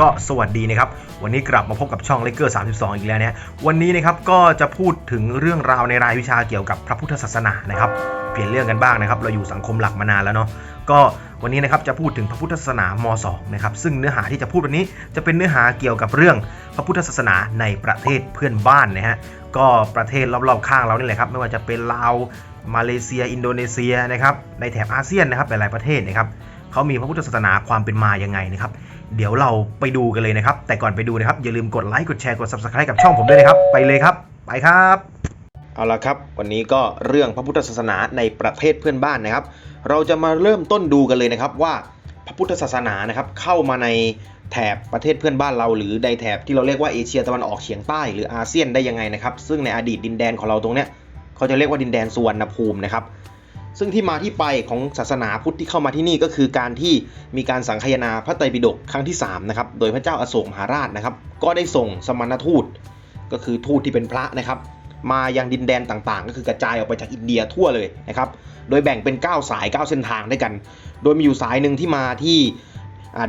ก็สวัสดีนะครับ วันนี้กลับมาพบกับช่องเลเกอร์32 อีกแล้วเนี่ยวันนี้นะครับก็จะพูดถึงเรื่องราวในรายวิชาเกี่ยวกับพระพุทธศาสนานะครับ เปลี่ยนเรื่องกันบ้างนะครับ เราอยู่สังคมหลักมานานแล้วเนาะก็วันนี้นะครับจะพูดถึงพระพุทธศาสนาม2นะครับซึ่งเนื้อหาที่จะพูดวันนี้จะเป็นเนื้อหาเกี่ยวกับเรื่องพระพุทธศาสนาในประเทศเพื่อนบ้านนะฮะก็ประเทศรอบๆข้างเรานี่แหละครับไม่ว่าจะเป็นลาวมาเลเซีย อินโดนีเซียนะครับในแถบอาเซียนนะครับหลายๆประเทศนะครับเขามีพระพุทธศาสนาความเป็นมายังไงนะครับ เดี๋ยวเราไปดูกันเลยนะครับ แต่ก่อนไปดูนะครับ อย่าลืมกดไลค์กดแชร์กด subscribe กับช่องผมด้วยนะครับ ไปเลยครับ ไปครับ เอาละครับ วันนี้ก็เรื่องพระพุทธศาสนาในประเทศเพื่อนบ้านนะครับ เราจะมาเริ่มต้นดูกันเลยนะครับว่าพระพุทธศาสนานะครับเข้ามาในแถบประเทศเพื่อนบ้านเราหรือในแถบที่เราเรียกว่าเอเชียตะวันออกเฉียงใต้หรืออาเซียนได้ยังไงนะครับ ซึ่งในอดีตดินแดนของเราตรงเนี้ยเขาจะเรียกว่าดินแดนสุวรรณภูมินะครับ ซึ่งที่มาที่ไปของศาสนาพุทธที่เข้ามาที่นี่ก็คือการที่มีการสังคายนาพระไตรปิฎกครั้งที่3นะครับโดยพระเจ้าอาโศกมหาราชนะครับ ก็ได้ส่งสมณทูต ก็คือทูตที่เป็นพระนะครับ มายังดินแดนต่างๆ ก็คือกระจายออกไปจากอินเดียทั่วเลยนะครับโดยแบ่งเป็น 9 สาย 9 เส้นทางด้วยกัน โดยมีอยู่สายหนึ่งที่มาที่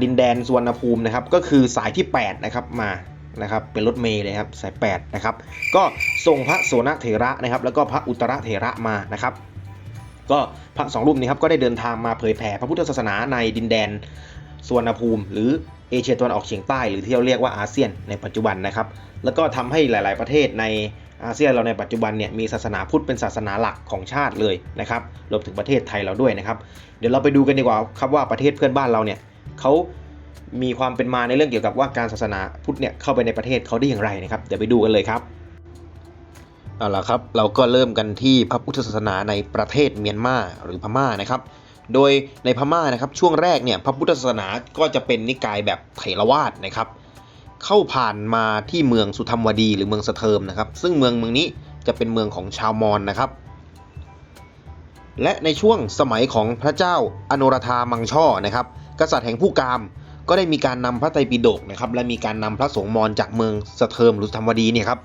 ดินแดนสุวรรณภูมินะครับก็คือสายที่8นะครับมานะครับเป็นรถเมล์เลยครับสาย8นะครับก็ส่งพระโสนเถระนะครับแล้วก็พระอุตรเถระมานะครับ ก็พระสองรูปนี้ครับก็ได้เดินทางมาเผยแผ่พระพุทธศาสนาในดินแดนสวรรณภูมิ หรือเอเชียตะวันออกเฉียงใต้หรือที่เราเรียกว่าอาเซียนในปัจจุบันนะครับ แล้วก็ทำให้หลาย ๆ ประเทศในอาเซียนเราในปัจจุบันเนี่ยมีศาสนาพุทธเป็นศาสนาหลักของชาติเลยนะครับรวมถึงประเทศไทยเราด้วยนะครับ เดี๋ยวเราไปดูกันดีกว่าครับว่าประเทศเพื่อนบ้านเราเนี่ยเขามีความเป็นมาในเรื่องเกี่ยวกับว่าการศาสนาพุทธเนี่ยเข้าไปในประเทศเขาได้อย่างไรนะครับเดี๋ยวไปดูกันเลยครับ เอาละครับ เราก็เริ่มกันที่พระพุทธศาสนาในประเทศเมียนมาหรือพม่านะครับ โดยในพม่านะครับช่วงแรกเนี่ยพระพุทธศาสนาก็จะเป็นนิกายแบบเถรวาทนะครับ เข้าผ่านมาที่เมืองสุธรรมวดีหรือเมืองสะเทิมนะครับ ซึ่งเมืองเมืองนี้จะเป็นเมืองของชาวมอญนะครับ และในช่วงสมัยของพระเจ้าอโนรธามังช่อนะครับ กษัตริย์แห่งผู้กามก็ได้มีการนำพระไตรปิฎกนะครับและมีการนำพระสงฆ์มอญจากเมืองสะเทิมหรือสุธรรมวดีเนี่ยครับ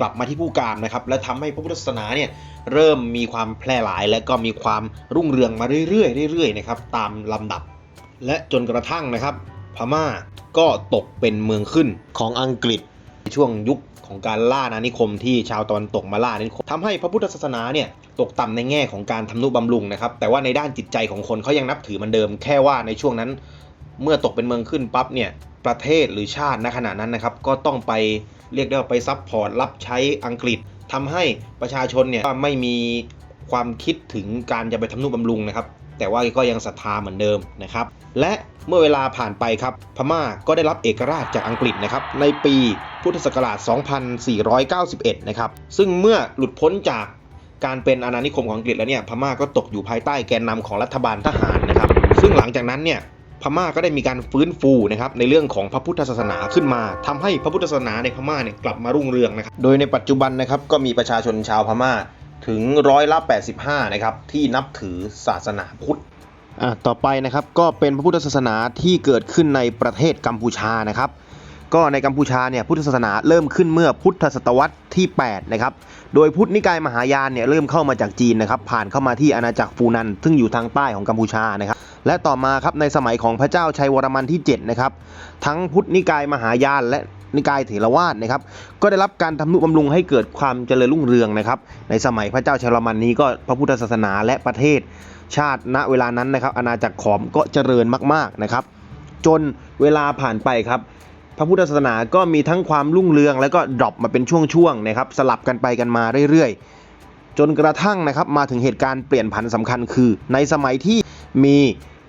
กลับมาที่ผู้กามนะครับ และทำให้พระพุทธศาสนาเนี่ยเริ่มมีความแพร่หลาย และก็มีความรุ่งเรืองมาเรื่อยๆเรื่อยๆนะครับตามลำดับ และจนกระทั่งนะครับ พม่าก็ตกเป็นเมืองขึ้นของอังกฤษในช่วงยุคของการล่าอาณานิคมที่ชาวตะวันตกมาล่านิคมทำให้พระพุทธศาสนาเนี่ยตกต่ำในแง่ของการทำนุบำรุงนะครับแต่ว่าในด้านจิตใจของคนเขายังนับถือมือนเดิม แค่ว่าในช่วงนั้น เมื่อตกเป็นเมืองขึ้นปั๊บเนี่ย ประเทศหรือชาติณขณะนั้นนะครับ ก็ต้องไปเรียกได้ว่าไปซับพอร์ตรับใช้อังกฤษทำให้ประชาชนเนี่ยไม่มีความคิดถึงการจะไปทำนุบำรุงนะครับ แต่ว่าก็ยังศรัทธาเหมือนเดิมนะครับ และเมื่อเวลาผ่านไปครับ พม่าก็ได้รับเอกราชจากอังกฤษนะครับ ในปีพุทธศักราช 2491 นะครับ ซึ่งเมื่อหลุดพ้นจากการเป็นอาณานิคมของอังกฤษแล้วเนี่ย พม่าก็ตกอยู่ภายใต้แกนนำของรัฐบาลทหารนะครับ ซึ่งหลังจากนั้นเนี่ย พม่าก็ได้มีการฟื้นฟูนะครับในเรื่องของพระพุทธศาสนาขึ้นมาทำให้พระพุทธศาสนาในพม่าเนี่ยกลับมารุ่งเรืองนะครับโดยในปัจจุบันนะครับก็มีประชาชนชาวพม่าถึงร้อยละ85นะครับที่นับถือศาสนาพุทธอะต่อไปนะครับก็เป็นพระพุทธศาสนาที่เกิดขึ้นในประเทศกัมพูชานะครับ ก็ในกัมพูชาเนี่ยพุทธศาสนาเริ่มขึ้นเมื่อพุทธศตวรรษที่8นะครับโดยพุทธนิกายมหายานเนี่ยเริ่มเข้ามาจากจีนนะครับผ่านเข้ามาที่อาณาจักรฟูนัน ซึ่งอยู่ทางใต้ของกัมพูชานะครับและต่อมาครับในสมัยของพระเจ้าชัยวรมันที่7นะครับทั้งพุทธนิกายมหายานและนิกายเถรวาทนะครับ ก็ได้รับการทำนุบำรุงให้เกิดความเจริญรุ่งเรืองนะครับ ในสมัยพระเจ้าชัยวรมันนี้ก็พระพุทธศาสนาและประเทศชาติณเวลานั้นนะครับ อาณาจักรขอมก็เจริญมากๆนะครับ จนเวลาผ่านไปครับ พระพุทธศาสนาก็มีทั้งความรุ่งเรือง แล้วก็ดรอปมาเป็นช่วงๆนะครับสลับกันไปกันมาเรื่อยๆ จนกระทั่งนะครับมาถึงเหตุการณ์เปลี่ยนผันสำคัญคือ ในสมัยที่มี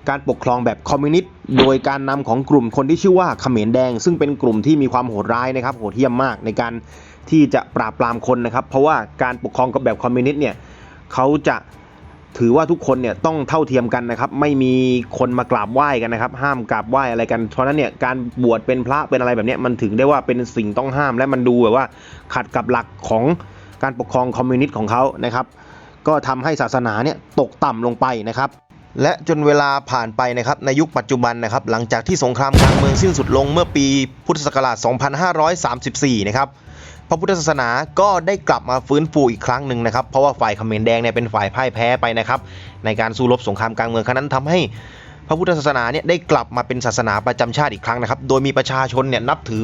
การปกครองแบบคอมมิวนิสต์โดยการนำของกลุ่มคนที่ชื่อว่าเขมรแดง ซึ่งเป็นกลุ่มที่มีความโหดร้ายนะครับโหดเหี้ยมมากในการที่จะปราบปรามคนนะครับ เพราะว่าการปกครองกับแบบคอมมิวนิสต์เนี่ยเขาจะ ถือว่าทุกคนเนี่ยต้องเท่าเทียมกันนะครับ ไม่มีคนมากราบไหว้กันนะครับ ห้ามกราบไหว้อะไรกัน เพราะนั้นเนี่ยการบวชเป็นพระเป็นอะไรแบบนี้มันถึงได้ว่าเป็นสิ่งต้องห้ามและมันดูแบบว่าขัดกับหลักของการปกครองคอมมิวนิสต์ของเขานะครับ ก็ทำให้ศาสนาเนี่ยตกต่ำลงไปนะครับ และจนเวลาผ่านไปนะครับในยุคปัจจุบันนะครับ หลังจากที่สงครามกลางเมืองสิ้นสุดลงเมื่อปีพุทธศักราช 2534 นะครับ พระพุทธศาสนาก็ได้กลับมาฟื้นฟูอีกครั้งหนึ่งนะครับ เพราะว่าฝ่ายเขมรแดงเนี่ยเป็นฝ่ายพ่ายแพ้ไปนะครับ ในการสู้รบสงครามกลางเมืองครั้งนั้นทำให้พระพุทธศาสนาเนี่ยได้กลับมาเป็นศาสนาประจำชาติอีกครั้งนะครับ โดยมีประชาชนเนี่ยนับถือ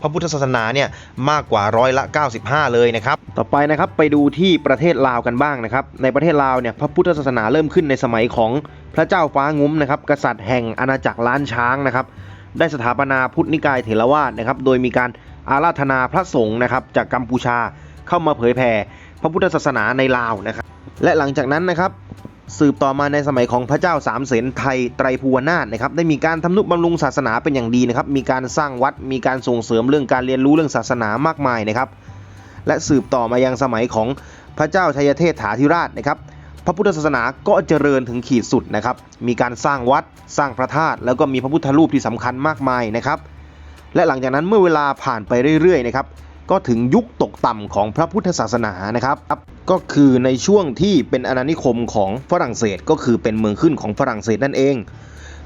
พระพุทธศาสนาเนี่ยมากกว่าร้อยละ 95 เลยนะครับ ต่อไปนะครับไปดูที่ประเทศลาวกันบ้างนะครับ ในประเทศลาวเนี่ยพระพุทธศาสนาเริ่มขึ้นในสมัยของพระเจ้าฟ้างุ้มนะครับ กษัตริย์แห่งอาณาจักรล้านช้างนะครับ ได้สถาปนาพุทธนิกายเถรวาทนะครับ โดยมีการ อาราธนาพระสงฆ์นะครับจากกัมพูชาเข้ามาเผยแผ่พระพุทธศาสนาในลาวนะครับ และหลังจากนั้นนะครับ สืบต่อมาในสมัยของพระเจ้าสามเสนไทยไตรภูวนาถนะครับ ได้มีการทำนุบำรุงศาสนาเป็นอย่างดีนะครับ มีการสร้างวัดมีการส่งเสริมเรื่องการเรียนรู้เรื่องศาสนามากมายนะครับ และสืบต่อมายังสมัยของพระเจ้าชัยเทพถาธิราชนะครับ พระพุทธศาสนาก็เจริญถึงขีดสุดนะครับ มีการสร้างวัดสร้างพระธาตุแล้วก็มีพระพุทธรูปที่สำคัญมากมายนะครับ และหลังจากนั้นเมื่อเวลาผ่านไปเรื่อยๆนะครับก็ถึงยุคตกต่ำของพระพุทธศาสนานะครับ ก็คือในช่วงที่เป็นอาณานิคมของฝรั่งเศสก็คือเป็นเมืองขึ้นของฝรั่งเศสนั่นเอง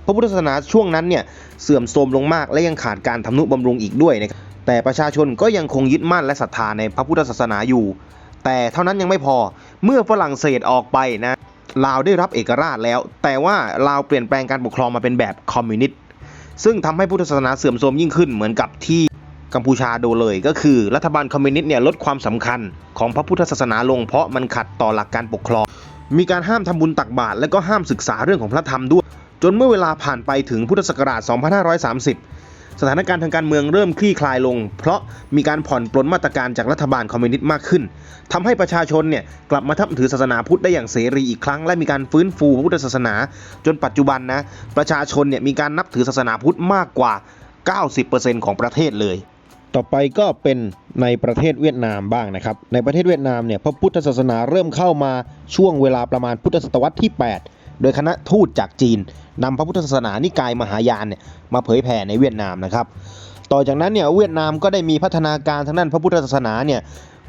พระพุทธศาสนาช่วงนั้นเนี่ยเสื่อมโทรมลงมากและยังขาดการทำนุบำรุงอีกด้วยนะครับแต่ประชาชนก็ยังคงยึดมั่นและศรัทธาในพระพุทธศาสนาอยู่ แต่เท่านั้นยังไม่พอเมื่อฝรั่งเศสออกไปนะลาวได้รับเอกราชแล้ว แต่ว่าลาวเปลี่ยนแปลงการปกครองมาเป็นแบบคอมมิวนิสต์ ซึ่งทำให้พุทธศาสนาเสื่อมโทรมยิ่งขึ้นเหมือนกับที่กัมพูชาโดเลย ก็คือรัฐบาลคอมมิวนิสต์เนี่ยลดความสำคัญของพระพุทธศาสนาลงเพราะมันขัดต่อหลักการปกครอง มีการห้ามทำบุญตักบาตรและก็ห้ามศึกษาเรื่องของพระธรรมด้วย จนเมื่อเวลาผ่านไปถึงพุทธศักราช 2530 สถานการณ์ทางการเมืองเริ่มคลี่คลายลง เพราะมีการผ่อนปลนมาตรการจากรัฐบาลคอมมิวนิสต์มากขึ้นทำให้ประชาชนเนี่ยกลับมาทับถือศาสนาพุทธได้อย่างเสรีอีกครั้ง และมีการฟื้นฟูพระพุทธศาสนา จนปัจจุบันนะประชาชนเนี่ยมีการนับถือศาสนาพุทธมากกว่า 90%ของประเทศเลยต่อไปก็เป็นในประเทศเวียดนามบ้างนะครับ ในประเทศเวียดนามเนี่ยพระพุทธศาสนาเริ่มเข้ามาช่วงเวลาประมาณพุทธศตวรรษที่ 8 โดยคณะทูตจากจีนนำพระพุทธศาสนานิกายมหายานเนี่ยมาเผยแผ่ในเวียดนามนะครับ ต่อจากนั้นเนี่ยเวียดนามก็ได้มีพัฒนาการทางด้านพระพุทธศาสนาเนี่ย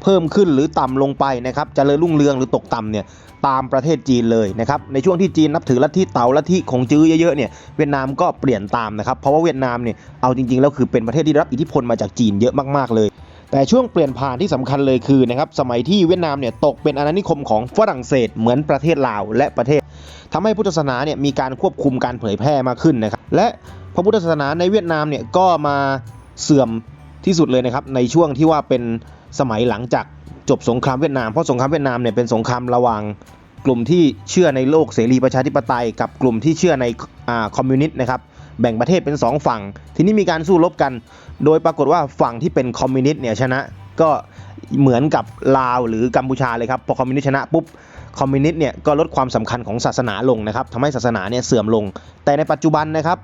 เพิ่มขึ้นหรือต่ำลงไปนะครับจเจริญรุ่งเรืองหรือตกต่ำเนี่ยตามประเทศจีนเลยนะครับในช่วงที่จีนนับถือลัทธิเต๋าลัทธิของจื้อเยอะๆเนี่ยเวียดนามก็เปลี่ยนตามนะครับเพราะว่าเวียดนามเนี่ยเอาจริงๆแล้วคือเป็นประเทศที่รับอิทธิพลมาจากจีนเยอะมากๆเลย แต่ช่วงเปลี่ยนผ่านที่สำคัญเลยคือนะครับสมัยที่เวียดนามเนี่ยตกเป็นอาณานิคมของฝรั่งเศสเหมือนประเทศลาวและประเทศ ทำให้พุทธศาสนาเนี่ยมีการควบคุมการเผยแพร่มากขึ้นนะครับ และพระพุทธศาสนาในเวียดนามเนี่ยก็มาเสื่อมที่สุดเลยนะครับในช่วงที่ว่าเป็นสมัยหลังจากจบสงครามเวียดนามเพราะสงครามเวียดนามเนี่ยเป็นสงครามระหว่างกลุ่มที่เชื่อในโลกเสรีประชาธิปไตย กับกลุ่มที่เชื่อในอ่าคอมมิวนิสต์นะครับแบ่งประเทศเป็นสองฝั่ง ทีนี้มีการสู้รบกัน โดยปรากฏว่าฝั่งที่เป็นคอมมิวนิสต์เนี่ยชนะ ก็เหมือนกับลาวหรือกัมพูชาเลยครับพอคอมมิวนิสต์ชนะปุ๊บคอมมิวนิสต์เนี่ยก็ลดความสำคัญของศาสนาลงนะครับทำให้ศาสนาเนี่ยเสื่อมลง แต่ในปัจจุบันนะครับ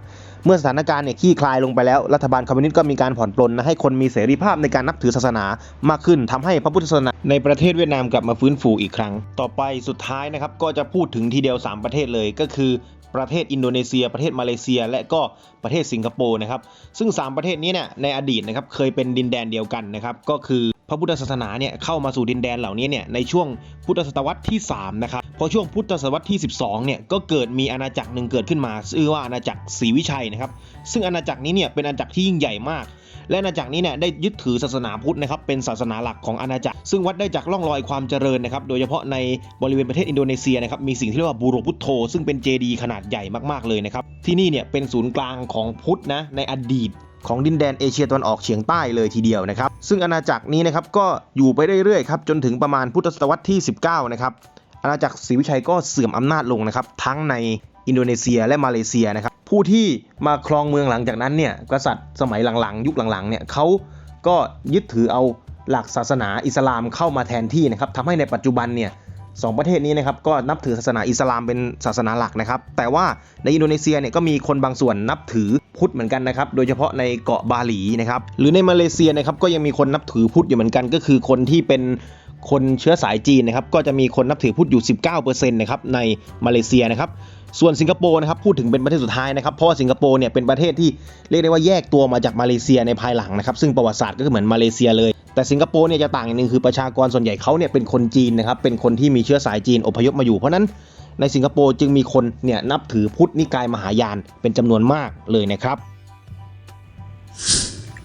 เมื่อสถานการณ์เนี่ยคลี่คลายลงไปแล้ว รัฐบาลคอมมิวนิสต์ก็มีการผ่อนปลนนะให้คนมีเสรีภาพในการนับถือศาสนามากขึ้นทำให้พระพุทธศาสนาในประเทศเวียดนามกลับมาฟื้นฟูอีกครั้ง ต่อไปสุดท้ายนะครับก็จะพูดถึงทีเดียว 3 ประเทศเลยก็คือ ประเทศอินโดนีเซีย ประเทศมาเลเซีย และก็ประเทศสิงคโปร์นะครับ ซึ่ง 3 ประเทศนี้เนี่ยในอดีตนะครับเคยเป็นดินแดนเดียวกันนะครับก็คือพระพุทธศาสนาเนี่ยเข้ามาสู่ดินแดนเหล่านี้เนี่ยในช่วงพุทธศตวรรษที่3นะครับพอช่วงพุทธศตวรรษที่ 12เนี่ยก็เกิดมีอาณาจักรหนึ่งเกิดขึ้นมาชื่อว่าอาณาจักรศรีวิชัยนะครับซึ่งอาณาจักรนี้เนี่ยเป็นอาณาจักรที่ยิ่งใหญ่มาก และอาณาจักรนี้เนี่ยได้ยึดถือศาสนาพุทธนะครับเป็นศาสนาหลักของอาณาจักร ซึ่งวัดได้จากร่องรอยความเจริญนะครับโดยเฉพาะในบริเวณประเทศอินโดนีเซียนะครับมีสิ่งที่เรียกว่าบูโรพุทโธซึ่งเป็นเจดีย์ขนาดใหญ่มากๆเลยนะครับที่นี่เนี่ยเป็นศูนย์กลางของพุทธนะในอดีตของดินแดนเอเชียตะวันออกเฉียงใต้เลยทีเดียวนะครับ ซึ่งอาณาจักรนี้นะครับก็อยู่ไปเรื่อยๆครับจนถึงประมาณพุทธศตวรรษที่ 19 นะครับ อาณาจักรศรีวิชัยก็เสื่อมอำนาจลงนะครับ ทั้งในอินโดนีเซียและมาเลเซียนะครับ ผู้ที่มาครองเมืองหลังจากนั้นเนี่ยกษัตริย์สมัยหลังๆ ยุคหลังๆเนี่ยเขาก็ยึดถือเอาหลักศาสนาอิสลามเข้ามาแทนที่นะครับทำให้ในปัจจุบันเนี่ยสองประเทศนี้นะครับก็นับถือศาสนาอิสลามเป็นศาสนาหลักนะครับ แต่ว่าในอินโดนีเซียเนี่ยก็มีคนบางส่วนนับถือพุทธเหมือนกันนะครับ โดยเฉพาะในเกาะบาหลีนะครับ หรือในมาเลเซียนะครับก็ยังมีคนนับถือพุทธอยู่เหมือนกัน ก็คือคนที่เป็นคนเชื้อสายจีนนะครับ ก็จะมีคนนับถือพุทธอยู่ 19%นะครับในมาเลเซียนะครับ ส่วนสิงคโปร์นะครับพูดถึงเป็นประเทศสุดท้ายนะครับเพราะว่าสิงคโปร์เนี่ยเป็นประเทศที่เรียกได้ว่าแยกตัวมาจากมาเลเซียในภายหลังนะครับซึ่งประวัติศาสตร์ก็คือเหมือนมาเลเซียเลย แต่สิงคโปร์เนี่ยจะต่างอย่างหนึ่งคือประชากรส่วนใหญ่เขาเนี่ยเป็นคนจีนนะครับเป็นคนที่มีเชื้อสายจีนอพยพมาอยู่เพราะนั้นในสิงคโปร์จึงมีคนเนี่ยนับถือพุทธนิกายมหายานเป็นจำนวนมากเลยนะครับ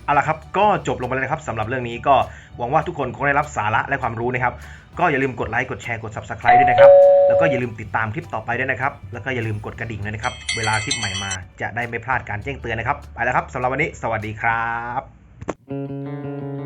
เอาละครับก็จบลงไปแล้วนะครับสำหรับเรื่องนี้ก็หวังว่าทุกคนคงได้รับสาระและความรู้นะครับ ก็อย่าลืมกดไลค์กดแชร์กด Subscribe ด้วยนะครับ แล้วก็อย่าลืมติดตามคลิปต่อไปด้วยนะครับ แล้วก็อย่าลืมกดกระดิ่งด้วยนะครับ เวลาคลิปใหม่มาจะได้ไม่พลาดการแจ้งเตือนนะครับ ไปแล้วครับสำหรับวันนี้ สวัสดีครับ